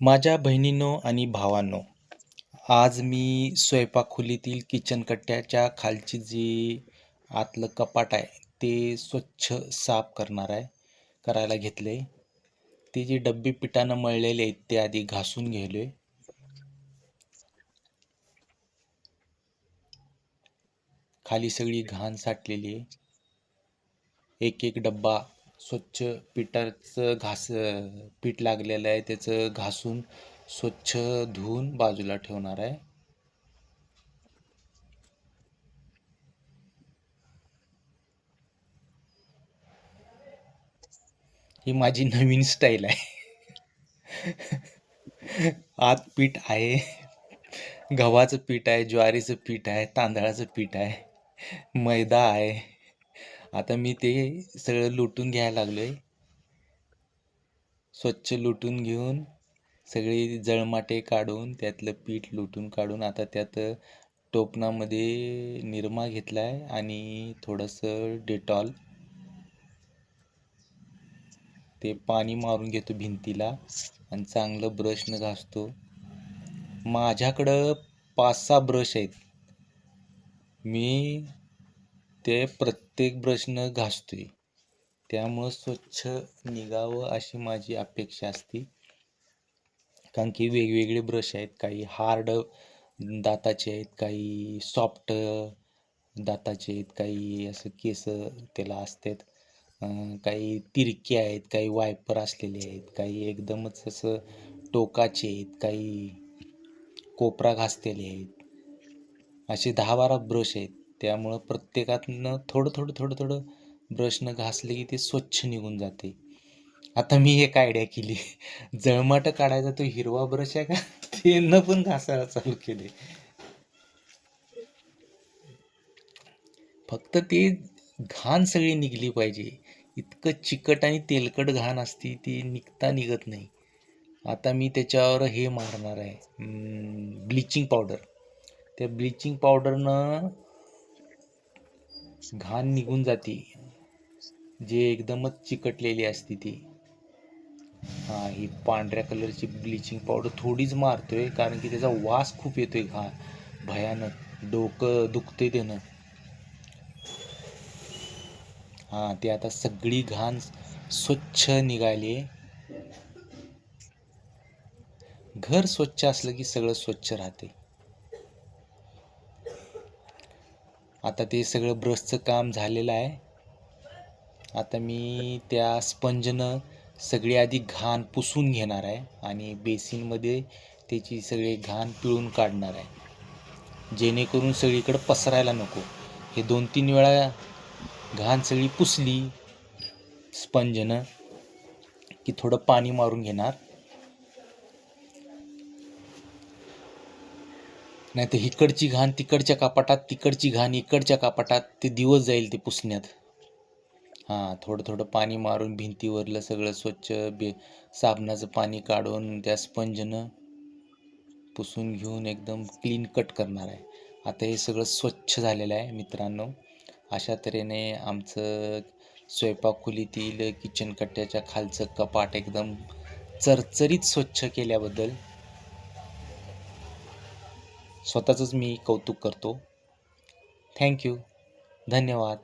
माझ्या बहिणींनो आणि भावांनो आज मी स्वयंपाकखोलीतील किचन कट्ट्याच्या खालची जी आतलं कपाट आहे ते स्वच्छ साफ करणार आहे करायला घेतले ते जे डब्बे पिठानं मळलेले आहेत ते आधी घासून घेले खाली सगळी घाण साठलेली आहे. एक एक डब्बा स्वच्छ पिठाचं घास पीठ लागलेलं आहे त्याचं घासून स्वच्छ धुवून बाजूला ठेवणार आहे. ही माझी नवीन स्टाईल आहे. आत पीठ आहे गव्हाचं पीठ आहे ज्वारीचं पीठ आहे तांदळाचं पीठ आहे मैदा आहे. आता मी ते सगळं लुटून घ्यायला लागलोय. स्वच्छ लुटून घेऊन सगळी जळमाटे काढून त्यातलं पीठ लुटून काढून आता त्यात टोपणामध्ये निरमा घेतला आहे आणि थोडंसं डेटॉल. ते पाणी मारून घेतो भिंतीला आणि चांगलं ब्रशनं घासतो. माझ्याकडं पाच सहा ब्रश आहेत. मी ते प्रत्येक ब्रशनं घासतोय. त्यामुळं स्वच्छ निघावं अशी माझी अपेक्षा असते. कारण की वेगवेगळे ब्रश आहेत काही हार्ड दाताचे आहेत काही सॉफ्ट दाताचे आहेत काही असं केस त्याला असतात. काही तिरके आहेत काही वायपर असलेले आहेत काही एकदमच असं टोकाचे आहेत काही कोपरा घासलेले आहेत. असे दहा बारा ब्रश आहेत. त्यामुळं प्रत्येकातनं थोडं थोडं थोडं थोडं ब्रशनं घासले की ते स्वच्छ निघून जाते. आता मी एक आयडिया केली. जळमाटं काढायचा तो हिरवा ब्रश आहे का? ते न पण घासायला चालू केले. फक्त ते घाण सगळी निघली पाहिजे. इतकं चिकट आणि तेलकट घाण असती ती निघता निघत नाही. आता मी त्याच्यावर हे मारणार आहे. Bleaching powder. त्या ब्लिचिंग पावडरनं घाण निघून जाते. जे एकदमच चिकटलेली असते ती. हा ही पांढऱ्या कलरची ब्लिचिंग पावडर थोडीच मारतोय कारण की त्याचा वास खूप येतोय घा भयानक. डोकं दुखते त्यानं. हा ते आता सगळी घाण स्वच्छ निघाली घर स्वच्छ असलं की सगळं स्वच्छ राहते आता ते सगळं ब्रशचं काम झालेलं आहे. आता मी त्या स्पंजनं सगळी आधी घाण पुसून घेणार आहे आणि बेसिनमध्ये त्याची सगळी घाण पिळून काढणार आहे. जेणेकरून सगळीकडं पसरायला नको. हे दोन तीन वेळा घाण सगळी पुसली स्पंजनं की थोडं पाणी मारून घेणार. नाही तर इकडची घाण तिकडच्या कापाटात तिकडची घाण इकडच्या कापाटात ते दिवस जाईल ते पुसण्यात. हां थोडं थोडं पाणी मारून भिंतीवरलं सगळं स्वच्छ बे साबणाचं पाणी काढून त्या स्पंजनं पुसून घेऊन एकदम क्लीन कट करणार आहे. आता हे सगळं स्वच्छ झालेलं आहे मित्रांनो. अशा तऱ्हेने आमचं स्वयंपाकखोलीतील किचन कट्ट्याच्या खालचं कपाट एकदम चरचरीत स्वच्छ केल्याबद्दल स्वतःचंच मी कौतुक करतो. थँक्यू धन्यवाद.